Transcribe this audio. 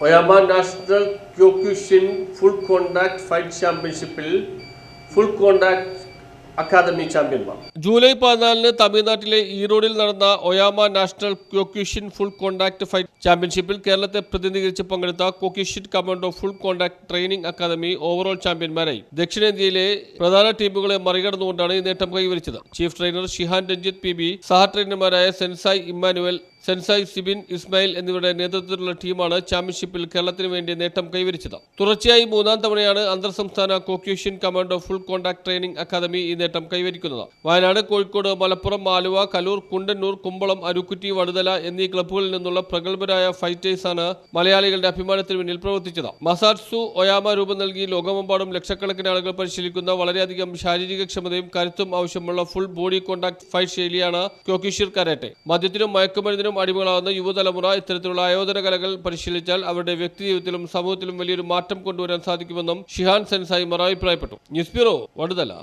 Oyama national Kyokushin full contact fight ചാമ്പ്യൻഷിപ്പിൽ full contact academy ചാമ്പ്യന്മാർ July പതിനാലിന് തമിഴ്നാട്ടിലെ ഈറോഡിൽ നടന്ന Oyama national Kyokushin full contact fight ചാമ്പ്യൻഷിപ്പിൽ കേരളത്തെ പ്രതിനിധീകരിച്ച് പങ്കെടുത്ത Kyokushin commando full contact training academy overall ചാമ്പ്യന്മാരായി. ദക്ഷിണേന്ത്യയിലെ പ്രധാന ടീമുകളെ മറികടന്നുകൊണ്ടാണ് ഈ നേട്ടം കൈവരിച്ചത്. Chief trainer shihan Ranjith P B സഹ ട്രെയിനർമാരായ sensei Emmanuel sensei Sibin Ismail എന്നിവരുടെ നേതൃത്വത്തിലുള്ള ടീമാണ് ചാമ്പ്യൻഷിപ്പിൽ കേരളത്തിന് വേണ്ടി നേട്ടം കൈവരിച്ചത്. തുടർച്ചയായി മൂന്നാം തവണയാണ് അന്തർ സംസ്ഥാന Kyokushin commando full contact training academy ഈ നേട്ടം കൈവരിക്കുന്നത്. വയനാട് കോഴിക്കോട് മലപ്പുറം ആലുവ കലൂർ കുണ്ടന്നൂർ കുമ്പളം അരുക്കുറ്റി വടുതല എന്നീ ക്ലബ്ബുകളിൽ നിന്നുള്ള പ്രഗത്ഭരായ ഫൈറ്റേഴ്സാണ് മലയാളികളുടെ അഭിമാനത്തിന് മുന്നിൽ പ്രവർത്തിച്ചത്. മസാറ്റ്സു ഒയാമ രൂപം നൽകി ലോകമെമ്പാടും ലക്ഷക്കണക്കിന് ആളുകൾ പരിശീലിക്കുന്ന വളരെയധികം ശാരീരിക ക്ഷമതയും കരുത്തും ആവശ്യമുള്ള ഫുൾ ബോഡി കോണ്ടാക്ട് ഫൈറ്റ് ശൈലിയാണ് ക്യോക്കിഷീർ കരാട്ടെ. മദ്യത്തിനും മയക്കുമരുന്നിനും അടിമകളാകുന്ന യുവതലമുറ ഇത്തരത്തിലുള്ള ആയോധന കലകൾ പരിശീലിച്ചാൽ അവരുടെ വ്യക്തി ജീവിതത്തിലും സമൂഹത്തിലും വലിയൊരു മാറ്റം കൊണ്ടുവരാൻ സാധിക്കുമെന്നും ഷിഹാൻ സെൻസായി മറ അഭിപ്രായപ്പെട്ടു. News bureau Vaduthala.